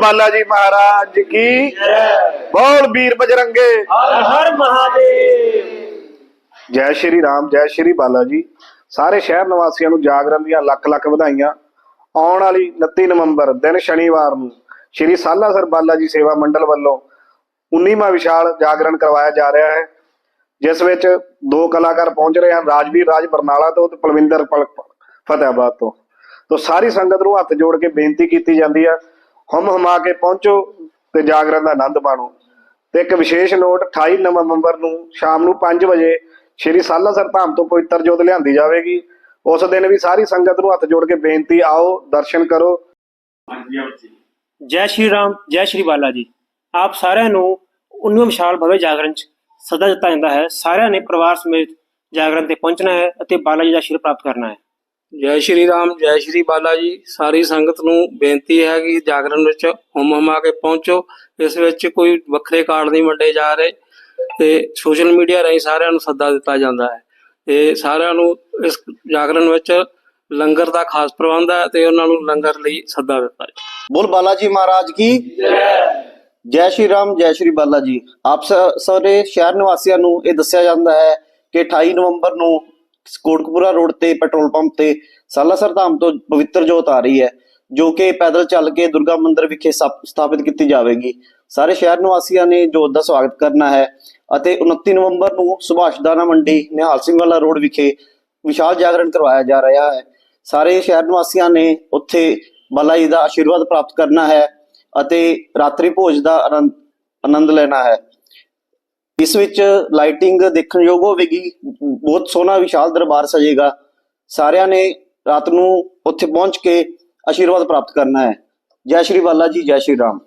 ਬਾਲਾ ਜੀ ਮਹਾਰਾਜ ਕੀ? ਬੋਲ ਵੀਰ ਬਜਰੰਗੇ। ਹਰ ਹਰ ਮਹਾਦੇਵ। ਜੈ ਸ਼੍ਰੀ ਰਾਮ ਜੈ ਸ਼੍ਰੀ ਬਾਲਾ ਜੀ। ਸਾਰੇ ਸ਼ਹਿਰ ਨਿਵਾਸੀਆਂ ਨੂੰ ਜਾਗਰਣ ਦੀਆਂ ਲੱਖ ਲੱਖ ਵਧਾਈਆਂ। ਆਉਣ ਵਾਲੀ 29 ਨਵੰਬਰ ਦਿਨ ਸ਼ਨੀਵਾਰ ਨੂੰ ਸ਼੍ਰੀ ਸਾਲਾਸਰ ਬਾਲਾ ਜੀ ਸੇਵਾ ਮੰਡਲ ਵੱਲੋਂ 19ਵਾਂ ਵਿਸ਼ਾਲ ਜਾਗਰਣ ਕਰਵਾਇਆ ਜਾ ਰਿਹਾ ਹੈ ਜਿਸ ਵਿੱਚ ਦੋ ਕਲਾਕਾਰ ਪਹੁੰਚ ਰਹੇ ਹਨ ਰਾਜਵੀਰ ਰਾਜ ਬਰਨਾਲਾ ਤੋਂ ਤੇ ਪਲਵਿੰਦਰ ਪਲ- ਫਤਿਹਾਬਾਦ ਤੋਂ। ਤੋਂ ਸਾਰੀ ਸੰਗਤ ਨੂੰ ਹੱਥ ਜੋੜ ਕੇ ਬੇਨਤੀ ਕੀਤੀ ਜਾਂਦੀ ਹੈ ਹਮ ਹਮਾ ਕੇ ਪਹੁੰਚੋ ਤੇ ਜਾਗਰਣ ਦਾ ਆਨੰਦ ਮਾਣੋ। ਤੇ ਇੱਕ ਵਿਸ਼ੇਸ਼ ਨੋਟ 28 ਨਵੰਬਰ ਨੂੰ ਸ਼ਾਮ ਨੂੰ 5 ਵਜੇ ਸ਼੍ਰੀ ਸਾਲਾ ਧਾਮ ਤੋਂ ਪਵਿੱਤਰ ਜੋਤ ਲਿਆਂਦੀ ਜਾਵੇਗੀ। ਉਸ ਦਿਨ ਵੀ ਸਾਰੀ ਸੰਗਤ ਨੂੰ ਹੱਥ ਜੋੜ ਕੇ ਬੇਨਤੀ, ਆਓ, ਦਰਸ਼ਨ ਕਰੋ। ਜੈ ਸ਼੍ਰੀ ਰਾਮ, ਜੈ ਸ਼੍ਰੀ ਬਾਲਾ ਜੀ। ਆਪ ਸਾਰਿਆਂ ਨੂੰ 19 ਵਿਸ਼ਾਲ ਭਵੇ ਜਾਗਰਣ ਚ ਸਦਾ ਦਿੱਤਾ ਜਾਂਦਾ ਹੈ। ਸਾਰਿਆਂ ਨੇ ਪਰਿਵਾਰ ਸਮੇਤ ਜਾਗਰਣ ਤੇ ਪਹੁੰਚਣਾ ਹੈ ਅਤੇ ਬਾਲਾ ਜੀ ਦਾ ਆਸ਼ੀਰਵਾਦ ਪ੍ਰਾਪਤ ਕਰਨਾ ਹੈ। ਜੈ ਸ਼੍ਰੀ ਰਾਮ, ਜੈ ਸ਼੍ਰੀ ਬਾਲਾ ਜੀ, ਸਾਰੀ ਸੰਗਤ ਨੂੰ ਬੇਨਤੀ ਹੈ ਕਿ ਜਾਗਰਣ ਵਿੱਚ ਹਮ ਹਮਾ ਕੇ ਪਹੁੰਚੋ। ਇਸ ਵਿੱਚ ਕੋਈ ਵੱਖਰੇ ਕਾਰਡ ਨਹੀਂ ਵੰਡੇ ਜਾ ਰਹੇ ਤੇ ਸੋਸ਼ਲ ਮੀਡੀਆ ਰਾਹੀਂ ਸਾਰਿਆਂ ਨੂੰ ਸੱਦਾ ਦਿੱਤਾ ਜਾਂਦਾ ਹੈ। ਤੇ ਸਾਰਿਆਂ ਨੂੰ ਇਸ ਜਾਗਰਣ ਵਿੱਚ ਲੰਗਰ ਦਾ ਖਾਸ ਪ੍ਰਬੰਧ ਹੈ ਤੇ ਉਹਨਾਂ ਨੂੰ ਲੰਗਰ ਲਈ ਸੱਦਾ ਦਿੱਤਾ ਹੈ ਬੋਲ ਬਾਲਾ ਜੀ ਮਹਾਰਾਜ ਕੀ? ਜੈ ਜੈ ਸ਼੍ਰੀ ਰਾਮ, ਜੈ ਸ਼੍ਰੀ ਬਾਲਾ ਜੀ। ਆਪ ਸਾਰੇ ਸ਼ਹਿਰ ਨਿਵਾਸੀਆਂ ਨੂੰ ਇਹ ਦੱਸਿਆ ਜਾਂਦਾ ਹੈ ਕਿ 28 ਨਵੰਬਰ ਨੂੰ ਕੋਟਕਪੂਰਾ ਰੋਡ ਤੇ, ਪੈਟਰੋਲ ਪੰਪ ਤੇ ਸਾਲਾਸਰ ਧਾਮ ਤੋਂ ਪਵਿੱਤਰ ਜੋਤ ਆ ਰਹੀ ਹੈ, ਜੋ ਕਿ ਪੈਦਲ ਚੱਲ ਕੇ ਦੁਰਗਾ ਮੰਦਿਰ ਵਿਖੇ ਸਥਾਪ- ਸਥਾਪਿਤ ਕੀਤੀ ਜਾਵੇਗੀ। ਸਾਰੇ ਸ਼ਹਿਰ ਨਿਵਾਸੀਆਂ ਨੇ ਜੋਤ ਦਾ ਸਵਾਗਤ ਕਰਨਾ ਹੈ ਅਤੇ 29 ਨਵੰਬਰ ਨੂੰ ਸੁਭਾਸ਼ ਦਾਣਾ ਮੰਡੀ, ਨਿਹਾਲ ਸਿੰਘ ਵਾਲਾ ਰੋਡ ਵਿਖੇ ਵਿਸ਼ਾਲ ਜਾਗਰਣ ਕਰਵਾਇਆ ਜਾ ਰਿਹਾ ਹੈ। ਸਾਰੇ ਸ਼ਹਿਰ ਨਿਵਾਸੀਆਂ ਨੇ ਉੱਥੇ ਬਾਲਾ ਜੀ ਦਾ ਆਸ਼ੀਰਵਾਦ ਪ੍ਰਾਪਤ ਕਰਨਾ ਹੈ ਅਤੇ ਰਾਤਰੀ ਭੋਜ ਦਾ ਆਨੰਦ ਆਨੰਦ ਲੈਣਾ ਹੈ। ਇਸ ਵਿੱਚ ਲਾਈਟਿੰਗ ਦੇਖਣ ਯੋਗ ਹੋਵੇਗੀ। ਬਹੁਤ ਸੋਹਣਾ, ਵਿਸ਼ਾਲ ਦਰਬਾਰ ਸਜੇਗਾ ਸਾਰਿਆਂ ਨੇ ਰਾਤ ਨੂੰ ਉੱਥੇ ਪਹੁੰਚ ਕੇ ਆਸ਼ੀਰਵਾਦ ਪ੍ਰਾਪਤ ਕਰਨਾ ਹੈ। ਜੈ ਸ਼੍ਰੀ ਬਾਲਾ ਜੀ, ਜੈ ਸ਼੍ਰੀ ਰਾਮ।